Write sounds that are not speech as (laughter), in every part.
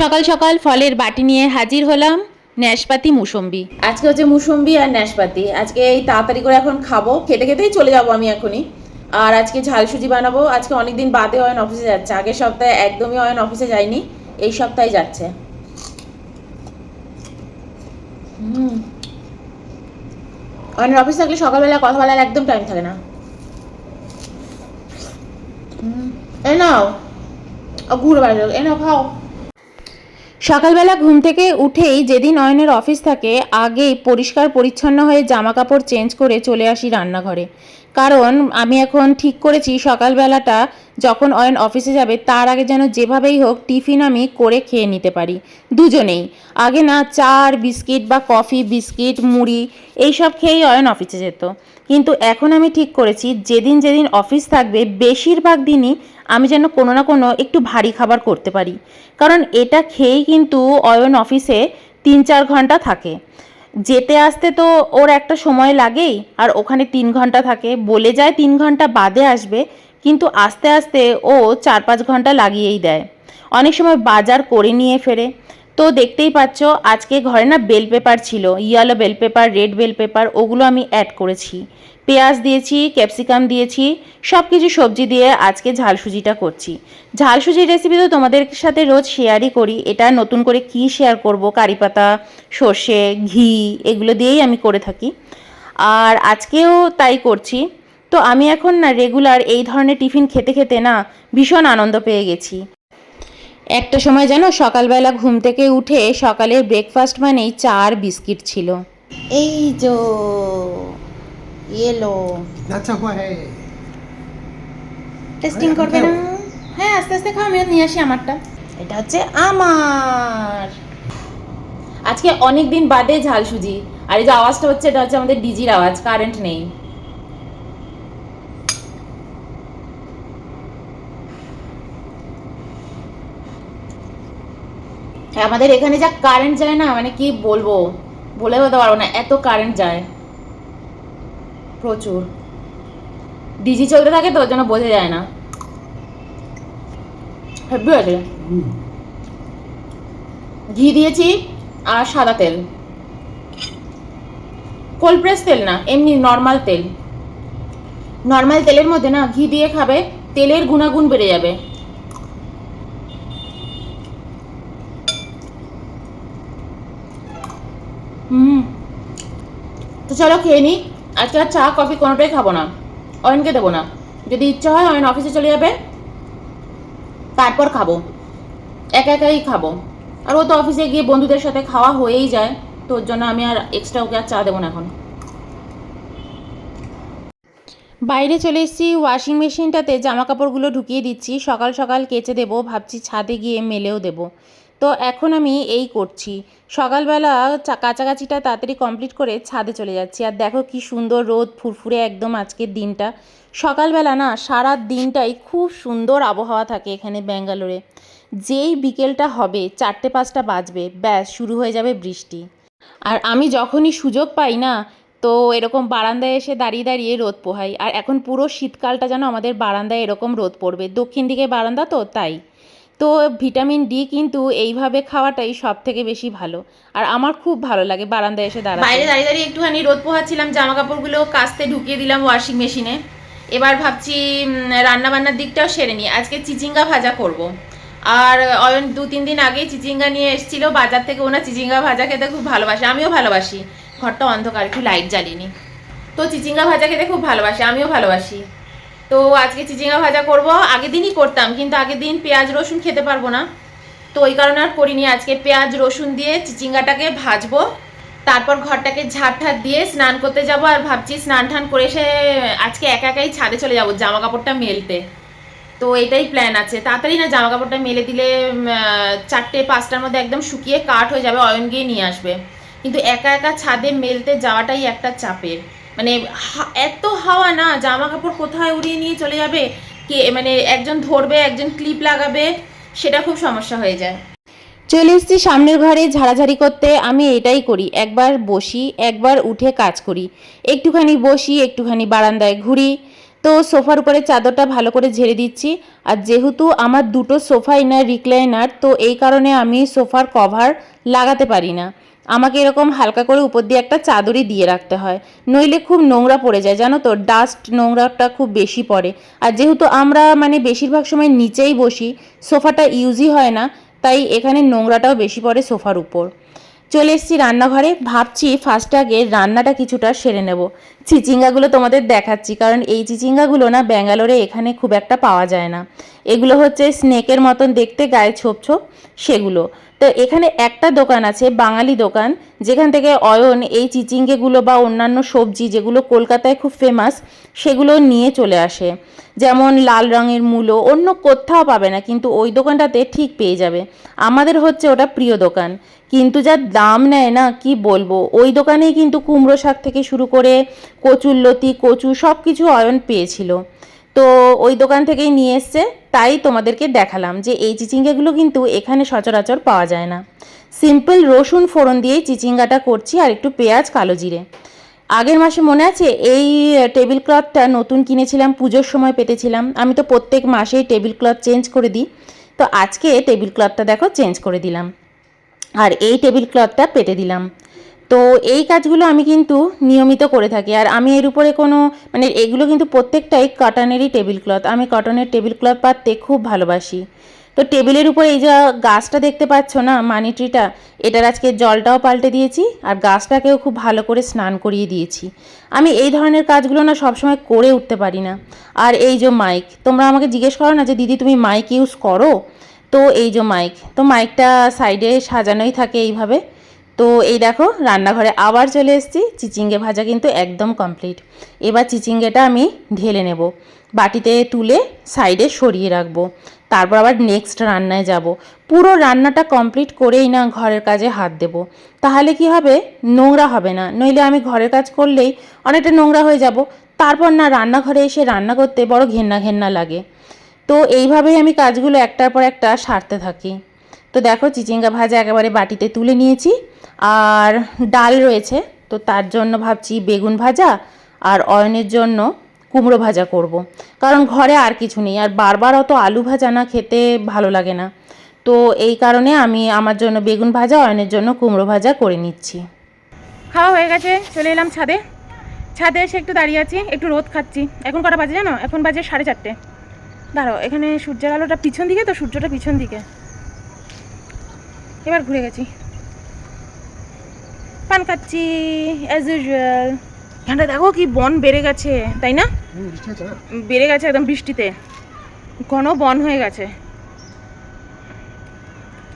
সকাল সকাল ফলের বাটি নিয়ে হাজির হলাম ন্যাশপাতি মুসম্বি। আজকে হচ্ছে মুসম্বি আর নাশপাতি আজকে এই তাড়াতাড়ি করে এখন খাব। খেতে খেতেই চলে যাব আমি এখনই। আর আজকে ঝাল সুজি বানাবো। আজকে অনেকদিন বাদে অয়ন অফিসে যাচ্ছে। আগের সপ্তাহে একদমই অয়ন অফিসে যায়নি এই সপ্তাহে যাচ্ছে। অয়নের অফিস থাকলে সকালবেলা কথা বলার একদম টাইম থাকে না। এই নাও। ঘুরে বেড়ালো এই নাও, খাও। সকালবেলা ঘুম থেকে উঠেই যেদিন অয়নের অফিস থাকে, আগেই পরিষ্কার পরিচ্ছন্ন হয়ে জামা কাপড় চেঞ্জ করে চলে আসি রান্নাঘরে। কারণ আমি এখন ঠিক করেছি সকালবেলাটা যখন অয়ন অফিসে যাবে, তার আগে যেন যেভাবেই হোক টিফিন আমি করে খেয়ে নিতে পারি। দুজনেই। আগে না চা আর বিস্কিট বা কফি, বিস্কিট, মুড়ি, এইসব খেয়েই অয়ন অফিসে যেত। কিন্তু এখন আমি ঠিক করেছি, যেদিন যেদিন অফিস থাকবে, বেশিরভাগ দিনই আমি যেন কোনো না কোনো একটু ভারী খাবার করতে পারি। কারণ এটা খেয়েই কিন্তু অয়ন অফিসে তিন চার ঘণ্টা থাকে। যেতে আসতে তো ওর একটা সময় লাগেই, আর ওখানে তিন ঘণ্টা থাকে। বলে যায় তিন ঘণ্টা বাদে আসবে, কিন্তু আস্তে আস্তে ও চার পাঁচ ঘণ্টা লাগিয়েই দেয়। অনেক সময় বাজার করে নিয়ে ফেরে। তো দেখতেই পাচ্ছ, আজকে ঘরে না বেল পেপার ছিল, yellow bell pepper, red bell pepper, ওগুলো আমি অ্যাড করেছি। পেঁয়াজ দিয়েছি, ক্যাপসিকাম দিয়েছি সব কিছু সবজি দিয়ে আজকে ঝাল সুজিটা করছি। ঝাল সুজির রেসিপি তো তোমাদের সাথে রোজ শেয়ারই করি, এটা নতুন করে কি শেয়ার করব কারি পাতা সর্ষে, ঘি, এগুলো দিয়েই আমি করে থাকি। আর আজকেও তাই করছি। তো আমি এখন না রেগুলার এই ধরনের টিফিন খেতে খেতে না ভীষণ আনন্দ পেয়ে গেছি। একটা সময় যেন সকালবেলা ঘুম থেকে উঠে সকালের ব্রেকফাস্ট মানেই চা আর বিস্কিট ছিল। এই যো ইয়েলো টেস্টিং করবে না? হ্যাঁ আস্তে আস্তে খাও আমি নিয়ে আসি আমারটা। এটা হচ্ছে আমার। আজকে অনেক দিন বাদে ঝাল সুজি আর এই যে আওয়াজটা হচ্ছে এটা হচ্ছে আমাদের ডিজির আওয়াজ কারেন্ট নেই। আমাদের এখানে যা কারেন্ট যায় না মানে কি বলব? বলে বলতে পারব না, এত কারেন্ট যায়। প্রচুর। ডিজি চলতে থাকে তো, ওর জন্য বোঝা যায় না। আছে। ঘি দিয়েছি আর সাদা তেল। কোল্ড প্রেস তেল না, এমনি নর্মাল তেল। নর্মাল তেলের মধ্যে না, ঘি দিয়ে খাবে, তেলের গুণাগুণ বেড়ে যাবে হুম তো চলো খেয়ে নিই আজকে আর চা, কফি কোনোটাই খাব না। অয়নকে দেবো না। যদি ইচ্ছা হয় অয়ন অফিসে চলে যাবে, তারপর খাব। একা একাই খাব। আর ও তো অফিসে গিয়ে বন্ধুদের সাথে খাওয়া হয়েই যায়। তো ওর জন্য আমি আর এক্সট্রা ওকে আর চা দেবো না এখন। বাইরে চলে এসেছি ওয়াশিং মেশিনটাতে জামা কাপড়গুলো ঢুকিয়ে দিচ্ছি। সকাল সকাল কেচে দেবো। ভাবছি ছাদে গিয়ে মেলেও দেবো। তো এখন আমি এই করছি। সকালবেলা কাচাকাচিটা তাড়াতাড়ি কমপ্লিট করে ছাদে চলে যাচ্ছি। আর দেখো কি সুন্দর রোদ, ফুরফুরে একদম আজকের দিনটা। সকালবেলা না সারা দিনটাই খুব সুন্দর আবহাওয়া থাকে এখানে ব্যাঙ্গালোরে। যেই বিকেলটা হবে, চারটে পাঁচটা বাজবে, ব্যাস শুরু হয়ে যাবে বৃষ্টি। আর আমি যখনই সুযোগ পাই না, তো এরকম বারান্দায় এসে দাঁড়িয়ে দাঁড়িয়ে রোদ পোহাই। আর এখন পুরো শীতকালটা যেন আমাদের বারান্দায় এরকম রোদ পড়বে। দক্ষিণ দিকে বারান্দা তো, তাই। তো ভিটামিন ডি কিন্তু এইভাবে খাওয়াটাই সব থেকে বেশি ভালো। আর আমার খুব ভালো লাগে বারান্দায় এসে দাঁড়াতে। বাইরে দাঁড়িয়ে দাঁড়িয়ে একটুখানি রোদ পোহাচ্ছিলাম জামা কাপড়গুলো কাস্তে ঢুকিয়ে দিলাম ওয়াশিং মেশিনে এবার ভাবছি রান্না বান্নার দিকটাও সেরে নিই আজকে চিচিঙ্গা ভাজা করব। আর অয়ন দু তিন দিন আগে চিচিঙ্গা নিয়ে এসেছিল, বাজার থেকে ওনা চিচিঙ্গা ভাজা খেতে খুব ভালোবাসে। আমিও ভালোবাসি। ঘরটা অন্ধকার, একটু লাইট জ্বালিনি তো চিচিঙ্গা ভাজা খেতে খুব ভালোবাসে, আমিও ভালোবাসি। তো আজকে চিচিঙ্গা ভাজা করব। আগের দিনই করতাম, কিন্তু আগের দিন পেঁয়াজ, রসুন খেতে পারব না। তো ওই কারণে আর করিনি। আজকে পেঁয়াজ, রসুন দিয়ে চিচিঙ্গাটাকে ভাজবো। তারপর ঘরটাকে ঝাড় ঠাট দিয়ে স্নান করতে যাব আর ভাবছি স্নান টান করে এসে আজকে একা একাই ছাদে চলে যাব জামা কাপড়টা মেলতে। তো এটাই প্ল্যান আছে। তাড়াতাড়ি না জামা কাপড়টা মেলে দিলে চারটে, পাঁচটার মধ্যে একদম শুকিয়ে কাঠ হয়ে যাবে, অয়ন গিয়ে নিয়ে আসবে। কিন্তু একা একা ছাদে মেলতে যাওয়াটাই একটা চাপের। মানে এত হাওয়া না জামা কাপড় কোথায় উড়িয়ে নিয়ে চলে যাবে? কে মানে একজন ধরবে, একজন ক্লিপ লাগাবে, সেটা খুব সমস্যা হয়ে যায়। চলে এসেছি সামনের ঘরে ঝাড়াঝাড়ি করতে, আমি এটাই করি, একবার বসি, একবার উঠে কাজ করি। একটুখানি বসি, একটুখানি বারান্দায় ঘুরি। তো সোফার উপরে চাদরটা ভালো করে ঝেড়ে দিচ্ছি। আর যেহেতু আমার দুটো সোফাই না রিক্লাইনার, তো এই কারণে আমি সোফার কভার লাগাতে পারি না। আমাকে এরকম হালকা করে উপর দিয়ে একটা চাদরই দিয়ে রাখতে হয়। নইলে খুব নোংরা পড়ে যায়, জানো তো? ডাস্ট নোংরাটা খুব বেশি পড়ে। আর যেহেতু আমরা মানে বেশিরভাগ সময় নিচেই বসি, সোফাটা ইউজই হয় না, তাই এখানে নোংরাটাও বেশি পড়ে সোফার উপর। চলে এসেছি রান্নাঘরে, ভাবছি ফার্স্ট আগে রান্নাটা কিছুটা সেরে নেব। চিচিঙ্গাগুলো তোমাদের দেখাচ্ছি, কারণ এই চিচিঙ্গাগুলো না ব্যাঙ্গালোরে এখানে খুব একটা পাওয়া যায় না। এগুলো হচ্ছে স্নেকের মতন দেখতে, গায়ে ছোপ ছোপ, সেগুলো। তো এখানে একটা দোকান আছে, বাঙালি দোকান, যেখান থেকে অয়ন এই চিচিঙ্গেগুলো বা অন্যান্য সবজি যেগুলো কলকাতায় খুব ফেমাস সেগুলো নিয়ে চলে আসে। যেমন লাল রঙের মূলো, অন্য কোথাও পাবে না, কিন্তু ওই দোকানটাতে ঠিক পেয়ে যাবে। আমাদের হচ্ছে ওটা প্রিয় দোকান। কিন্তু যা দাম নেয় না, কি বলব? ওই দোকানেই কিন্তু কুমড়ো শাক থেকে শুরু করে কচুর লতি কচু সব কিছু অয়ন পেয়েছিল। তো ওই দোকান থেকেই নিয়ে এসছে, তাই তোমাদেরকে দেখালাম যে এই চিচিঙ্গাগুলো কিন্তু এখানে সচরাচর পাওয়া যায় না। সিম্পল রসুন ফোড়ন দিয়েই চিচিঙ্গাটা করছি আর একটু পেঁয়াজ কালো জিরে। আগের মাসে মনে আছে এই টেবিল ক্লথটা নতুন কিনেছিলাম, পুজোর সময় পেতেছিলাম। আমি তো প্রত্যেক মাসেই টেবিল ক্লথ চেঞ্জ করে দিই। তো আজকে টেবিল ক্লথটা দেখো চেঞ্জ করে দিলাম। আর এই টেবিল ক্লথটা পেতে দিলাম। তো এই কাজগুলো আমি কিন্তু নিয়মিত করে থাকি। আর আমি এর উপরে কোনো মানে এগুলো কিন্তু প্রত্যেকটাই কটনেরই টেবিল ক্লথ আমি কটনের টেবিল ক্লথ পাততে খুব ভালোবাসি। তো টেবিলের উপর এই যে গাছটা দেখতে পাচ্ছ না, মানি ট্রিটা এটার আজকে জলটাও পাল্টে দিয়েছি আর গাছটাকেও খুব ভালো করে স্নান করিয়ে দিয়েছি। আমি এই ধরনের কাজগুলো না সবসময় করে উঠতে পারি না। আর এই যে মাইক তোমরা আমাকে জিজ্ঞেস করো না যে, দিদি, তুমি মাইক ইউজ করো? তো এই যে মাইক তো মাইকটা সাইডে সাজানোই থাকে এইভাবে। তো এই দেখো, রান্নাঘরে আবার চলে এসেছি। চিচিঙ্গে ভাজা কিন্তু একদম কমপ্লিট এবার চিচিঙ্গেটা আমি ঢেলে নেব। বাটিতে তুলে সাইডে সরিয়ে রাখব। তারপর আবার নেক্সট রান্নায় যাব। পুরো রান্নাটা কমপ্লিট করেই না ঘরের কাজে হাত দেব। তাহলে কি হবে? নোংরা হবে না। নইলে আমি ঘরের কাজ করলেই অনেকটা নোংরা হয়ে যাব। তারপর না রান্নাঘরে এসে রান্না করতে বড় ঘেন্না ঘেন্না লাগে। তো এইভাবেই আমি কাজগুলো একটার পর একটা সারতে থাকি। তো দেখো, চিচিঙ্গা ভাজা একেবারে বাটিতে তুলে নিয়েছি। আর ডাল রয়েছে, তো তার জন্য ভাবছি বেগুন ভাজা আর অয়নের জন্য কুমড়ো ভাজা করব। কারণ ঘরে আর কিছু নেই, আর বারবার অত আলু ভাজা না খেতে ভালো লাগে না। তো এই কারণে আমি আমার জন্য বেগুন ভাজা, অয়নের জন্য কুমড়ো ভাজা করে নিচ্ছি। খাওয়া হয়ে গেছে, চলে এলাম ছাদে। ছাদে এসে একটু দাঁড়িয়ে আছি, একটু রোদ খাচ্ছি। এখন কটা বাজে জানো? এখন বাজে সাড়ে চারটে। দাঁড়াও, এখানে সূর্যের আলোটা পিছন দিকে, তো সূর্যটা পিছন দিকে। এবার ঘুরে গেছি। পান খাচ্ছি অ্যাজ ইউজুয়াল এখানটা দেখো কি বন বেড়ে গেছে তাই না? বেড়ে গেছে একদম বৃষ্টিতে। ঘন বন হয়ে গেছে।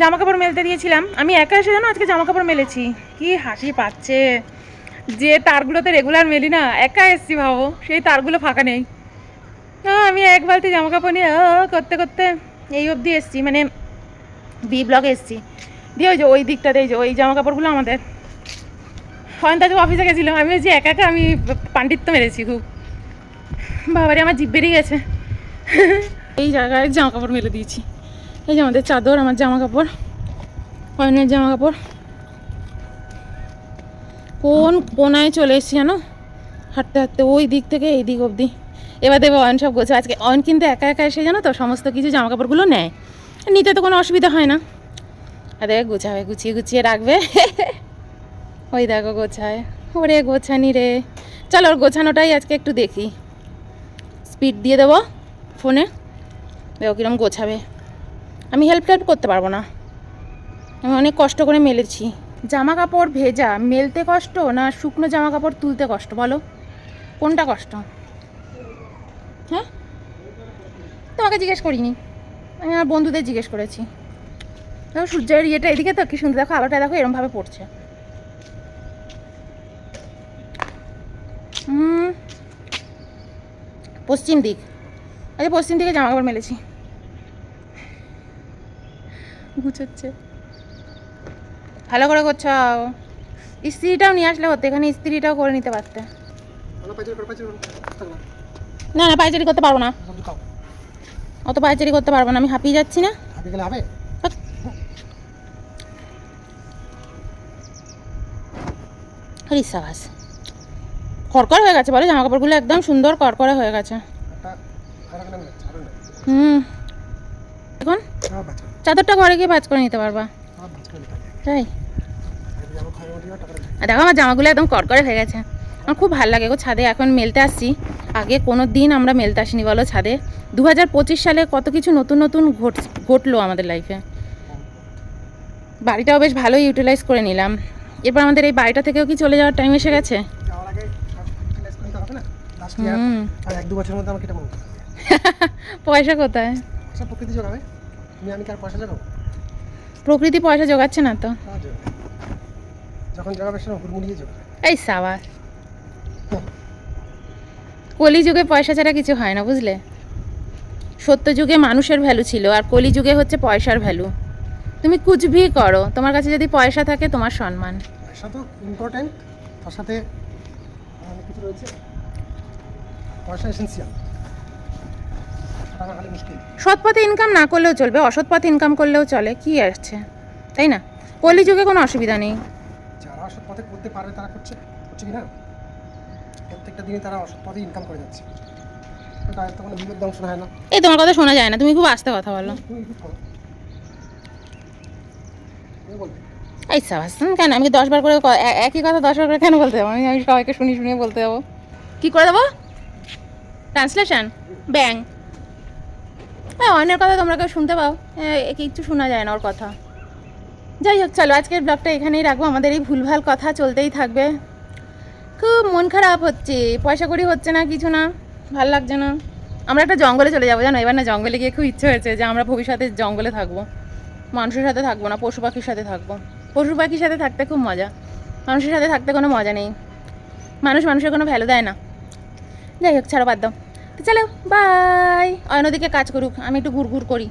জামা কাপড় মেলতে দিয়েছিলাম। আমি একা এসে জানো আজকে জামা কাপড় মেলেছি। কি হাসি পাচ্ছে। যে তারগুলোতে রেগুলার মেলি না একা এসছি ভাবো সেই তারগুলো ফাঁকা নেই। আমি এক বালতি জামা কাপড় নিয়ে করতে করতে এই অবধি এসছি। মানে বি ব্লকে এসছি। দিয়ে ওই যে ওই দিকটাতে এই যে ওই জামা কাপড়গুলো আমাদের। হয়ন তাকে অফিসে গেছিলাম। আমি যে একা একা আমি পাণ্ডিত্য মেরেছি খুব। বাবারে, আমার জিভ বেরিয়ে গেছে। এই জায়গায় জামা কাপড় মেলে দিয়েছি। এই যে আমাদের চাদর, আমার জামা কাপড় অয়নের জামা কাপড় কোন কোনায় চলে এসেছি জানো? হাঁটতে হাঁটতে ওই দিক থেকে এই দিক অবধি। এবার দেবে অয়ন সব গোছা। আজকে অয়ন কিন্তু একা একা এসে জানো তো, সমস্ত কিছু জামা কাপড়গুলো নেয়। নিতে তো কোনো অসুবিধা হয় না। আর দেখে, গুছাবে, গুছিয়ে গুছিয়ে রাখবে। ওই দেখো গোছায়। ওরে গোছানি রে। চলো, ওর গোছানোটাই আজকে একটু দেখি। স্পিড দিয়ে দেবো ফোনে। দেখো কিরম গোছাবে। আমি হেল্প টেল্প করতে পারব না। আমি অনেক কষ্ট করে মেলেছি। জামা কাপড় ভেজা, মেলতে কষ্ট না শুকনো জামা কাপড় তুলতে কষ্ট? বলো, কোনটা কষ্ট? হ্যাঁ? তোমাকে জিজ্ঞেস করিনি। আমি আমার বন্ধুদের জিজ্ঞেস করেছি। দেখো সূর্যের ইয়েটা এদিকে তো কি সুন্দর। দেখো আলোটা দেখো এরমভাবে পড়ছে। পশ্চিম দিক। আচ্ছা পশ্চিম দিকে জামা কাপড় মেলেছি। গুছোচ্ছে। ভালো করে গোছাও। ইস্ত্রিটাও নিয়ে আসলে হতো এখানে ইস্ত্রিটাও করে নিতে পারতে। না। না পাইচারি করতে পারব না। অত পাইচারি করতে পারব না আমি হাঁপিয়ে যাচ্ছি না। রিসাবাস কড়কড় হয়ে গেছে বলে জামা কাপড়গুলো একদম সুন্দর কড়কড়ে হয়ে গেছে। হুম। এখন চাদরটা ঘরে গিয়ে ভাজ করে নিতে পারবা। তাই দেখো আমার জামাগুলো একদম কড়কড়ে হয়ে গেছে। আমার খুব ভালো লাগে গো ছাদে, এখন মেলতে আসছি। আগে কোনো দিন আমরা মেলতে আসিনি বলো ছাদে। দু হাজার পঁচিশ সালে কত কিছু নতুন নতুন ঘট, ঘটলো আমাদের লাইফে বাড়িটাও বেশ ভালোই ইউটিলাইজ করে নিলাম। এরপর আমাদের এই বাড়িটা থেকেও কি চলে যাওয়ার টাইম এসে গেছে যাওয়ার আগে সব ইউটিলাইজ করে নিতে হবে আর এক দু বছরের মধ্যে আমাকে এটা মনে (laughs) পয়সা কোথায়? সব প্রকৃতি যোগাবে। তুমি আমি কি আর পয়সা যোগাবো? প্রকৃতি পয়সা জোগাচ্ছে না তো। যখন যোগাবে সেটা হুড়মুড়িয়ে যোগাবে। এই সাবাস। কলি যুগে পয়সা ছাড়া কিছু হয় না বুঝলে? সত্য যুগে মানুষের ভ্যালু ছিল আর কলি যুগে হচ্ছে পয়সার ভ্যালু তুমি কুচভি করো তোমার কাছে যদি পয়সা থাকে তোমার সম্মান। পয়সা তো ইম্পর্টেন্ট তার সাথে কিছু রয়েছে? পয়সা এসেন্সিয়াল মুশকিল। সৎ পথে ইনকাম না করলেও চলবে অসৎ পথে ইনকাম করলেও চলে কি আসছে? তাই না? কলি যুগে কোনো অসুবিধা নেই। যারা অসৎ পথে করতে পারবে তারা করছে। করছে কি না? প্রত্যেকটা দিনে তারা অসৎ পথে ইনকাম করে যাচ্ছে। এই তোমার কথা শোনা যায় না তুমি খুব আস্তে কথা বলো। এই সাবাস কেন? আমি দশবার করে একই কথা দশবার করে কেন বলতে যাব? আমি আমি সবাইকে শুনি শুনিয়ে বলতে যাব। কী করে দেবো? ট্রান্সলেশন? ব্যাং। হ্যাঁ অন্যের কথা তোমরা কেউ শুনতে পাও? কিচ্ছু শোনা যায় না ওর কথা। যাই হোক, চলো, আজকের ব্লগটা এখানেই রাখব। আমাদের এই ভুলভাল কথা চলতেই থাকবে। খুব মন খারাপ হচ্ছে। পয়সা করি হচ্ছে না, কিছু না। ভালো লাগছে না। আমরা একটা জঙ্গলে চলে যাব, জানো? এবার না জঙ্গলে গিয়ে খুব ইচ্ছে হয়েছে যে আমরা ভবিষ্যতে জঙ্গলে থাকব। মানুষের সাথে থাকব না, পশু পাখির সাথে থাকব। পশু পাখির সাথে থাকতে খুব মজা। মানুষের সাথে থাকতে কোনো মজা নেই। মানুষ মানুষের কোনো ভ্যালু দেয় না। যাই হোক, ছাড়ো, বাদ দাও। তো চলো বাই অন্যদিকে কাজ করুক আমি একটু ঘুর ঘুর করি।